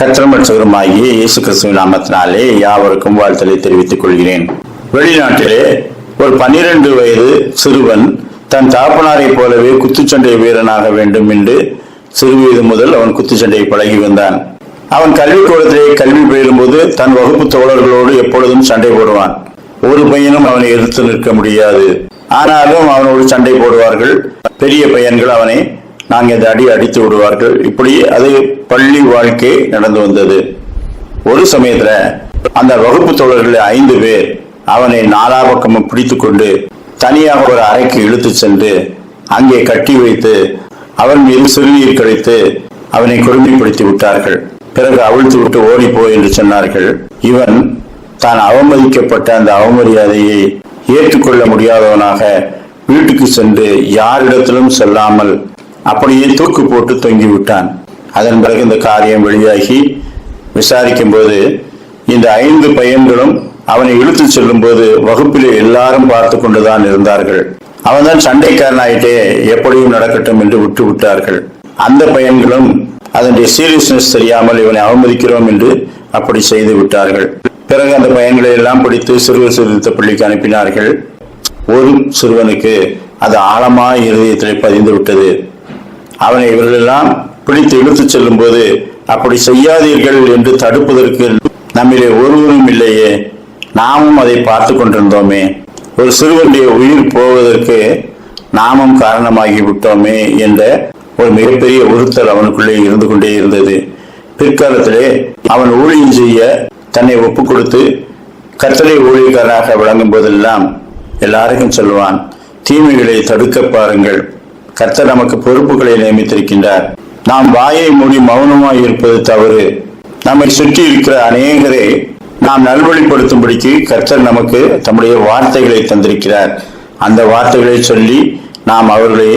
கத்திரமற்றவருமாகிய இயேசு கிறிஸ்துவின் நாமத்தினாலே யாவருக்கும் வாழ்த்தலை தெரிவித்துக் கொள்கிறேன். வெளிநாட்டிலே ஒரு பன்னிரண்டு வயது சிறுவன் தன் தகப்பனாரைப் போலவே குத்துச்சண்டை வீரனாக வேண்டும் என்று சிறுவயது முதல் அவன் குத்துச்சண்டையை பழகி வந்தான். அவன் கல்விக்கூடத்திலே கல்வி பயிலும்போது தன் வகுப்பு தோழர்களோடு எப்பொழுதும் சண்டை போடுவான். ஒரு பையனும் அவனை எதிர்த்து நிற்க முடியாது. ஆனாலும் அவனோடு சண்டை போடுவார்கள். பெரிய பையன்கள் அவனை நாங்கள் இந்த அடி அடித்து விடுவார்கள். இப்படி அது பள்ளி வாழ்க்கை நடந்து வந்தது. ஒரு சமயத்தில் அந்த வகுப்பு தோழர்கள் ஐந்து பேர் அவனை நாலா பக்கமும் பிடித்து கொண்டு தனியாக ஒரு அறைக்கு இழுத்து சென்று அங்கே கட்டி வைத்து அவன் மீது சிறுநீர் கழித்து அவனை கொடுமைப்படுத்தி விட்டார்கள். பிறகு அவிழ்த்து விட்டு ஓடிப்போ என்று சொன்னார்கள். இவன் தான் அவமதிக்கப்பட்ட அந்த அவமரியாதையை ஏற்றுக்கொள்ள முடியாதவனாக வீட்டுக்கு சென்று யாரிடத்திலும் செல்லாமல் அப்படியே தூக்கு போட்டு தொங்கி விட்டான் அதன் பிறகு இந்த காரியம் வெளியாகி விசாரிக்கும் போது இந்த ஐந்து பையன்களும் அவனை இழுத்து செல்லும் போது வகுப்பிலே எல்லாரும் பார்த்து கொண்டுதான் இருந்தார்கள். அவன்தான் சண்டைக்காரனாயிட்டே எப்படியும் நடக்கட்டும் என்று விட்டு விட்டார்கள். அந்த பையன்களும் அதனுடைய சீரியஸ்னஸ் தெரியாமல் இவனை அவமதிக்கிறோம் என்று அப்படி செய்து விட்டார்கள். பிறகு அந்த பையன்களை எல்லாம் பிடித்து சிறுவர் சீர்திருத்த பள்ளிக்கு அனுப்பினார்கள். ஒரு சிறுவனுக்கு அது ஆழமாய் இருதயத்திலே பதிந்து விட்டது. அவனை இவர்களெல்லாம் பிடித்து இழுத்துச் செல்லும் போது அப்படி செய்யாதீர்கள் என்று தடுப்பதற்கு நம்மிலே ஒருவரும் இல்லையே. நாமும் அதை பார்த்து கொண்டிருந்தோமே. ஒரு சிறுவனுடைய உயிர் போவதற்கு நாமும் காரணமாகி விட்டோமே என்ற ஒரு மிகப்பெரிய உறுத்தல் அவனுக்குள்ளே இருந்து கொண்டே இருந்தது. பிற்காலத்திலே அவன் ஊழியம் செய்ய தன்னை ஒப்புக் கொடுத்து கத்தலை ஊழியக்காரனாக விளங்கும் போதெல்லாம் எல்லாருக்கும் சொல்லுவான் தீமைகளை தடுக்க பாருங்கள். கர்த்தர் நமக்கு பொறுப்புகளை நியமித்திருக்கின்றார். நாம் வாயை மூடி மௌனமாய் இருப்பது தவறு. நம்மை சுற்றி இருக்கிற அநேகரை நாம் நல்வழிப்படுத்தும்படிக்கு கர்த்தர் நமக்கு தம்முடைய வார்த்தைகளை தந்திருக்கிறார். அந்த வார்த்தைகளை சொல்லி நாம் அவர்களை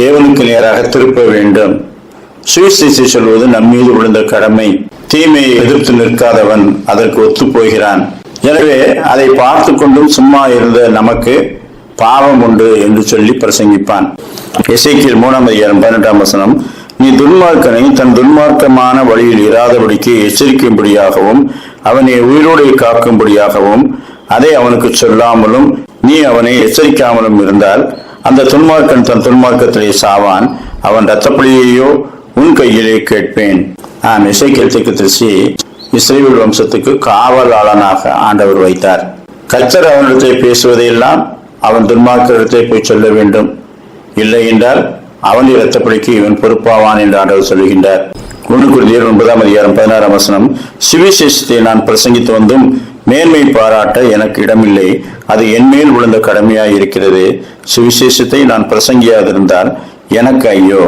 தேவனுக்கு நேராக திருப்ப வேண்டும். சுவிசேஷை சொல்வது நம் மீது விழுந்த கடமை. தீமையை எதிர்த்து நிற்காதவன் அதற்கு ஒத்து போகிறான் எனவே அதை பார்த்து கொண்டும் சும்மா இருந்த நமக்கு பாவம் உண்டு என்று சொல்லி பிரசங்கிப்பான். இசைக்கில் மூணாம் அதிகாரம் பதினெட்டாம் வசனம் நீ துன்மார்க்கனை தன் துன்மார்க்கமான வழியில் இராதபடிக்கு எச்சரிக்கும்படியாகவும் அவனை உயிரோடு காக்கும்படியாகவும் அதை அவனுக்கு சொல்லாமலும் நீ அவனை எச்சரிக்காமலும் இருந்தால் அந்த துன்மார்க்கன் தன் துன்மார்க்கத்திலே சாவான். அவன் இரத்தப்பழியையோ உன் கையிலே கேட்பேன். ஆம் இசைக்கில் திக்கு திருச்சி இஸ்ரேல் வம்சத்துக்கு காவலாளனாக ஆண்டவர் வைத்தார். கர்த்தர் அவனிடத்தை பேசுவதையெல்லாம் அவன் துன்மார்க்கத்தை போய் சொல்ல வேண்டும். இல்லை என்றால் அவன் இரத்தப்படிக்கு இவன் பொறுப்பாவான் என்று ஆண்டவர் சொல்லுகின்றார். ஒன்று குருதியர் ஒன்பதாம் அதிகாரம் பதினாறாம் வசனம் சுவிசேஷத்தை நான் பிரசங்கித்து வந்தும் மேன்மை பாராட்ட எனக்கு இடமில்லை. அது என்மேல் விழுந்த கடமையாய் இருக்கிறது. சுவிசேஷத்தை நான் பிரசங்கியாதிருந்தால் எனக்கு ஐயோ.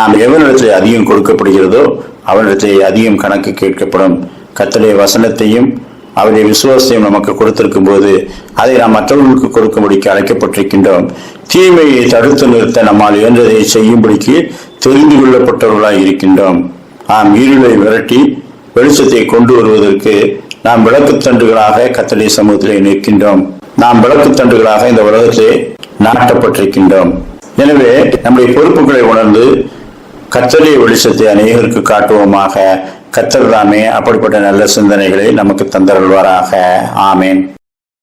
ஆம் எவனிடத்தில் அதிகம் கொடுக்கப்படுகிறதோ அவனிடத்தில் அதிகம் கணக்கு கேட்கப்படும். கத்தடைய வசனத்தையும் அவருடைய விசுவாசத்தையும் நமக்கு கொடுத்திருக்கும் போது அதை நாம் மற்றவர்களுக்கு கொடுக்கும்படிக்கு அழைக்கப்பட்டிருக்கின்றோம். தீமையை தடுத்து நிறுத்த நம்மால் இயன்றதை செய்யும்படிக்கு தெரிந்து கொள்ளப்பட்டவர்களாய் இருக்கின்றோம். ஆம் இருளை விரட்டி வெளிச்சத்தை கொண்டு வருவதற்கு நாம் விளக்குத்தண்டுகளாக கத்தடைய சமூகத்திலே நிற்கின்றோம். நாம் விளக்குத்தண்டுகளாக இந்த உலகத்திலே நாட்டப்பட்டிருக்கின்றோம். எனவே நம்முடைய பொறுப்புகளை உணர்ந்து கத்தடைய வெளிச்சத்தை அநேகருக்கு காட்டுவோமாக. கத்தர் தாமே அப்படிப்பட்ட நல்ல சிந்தனைகளை நமக்கு தந்தருள்வாராக. ஆமேன்.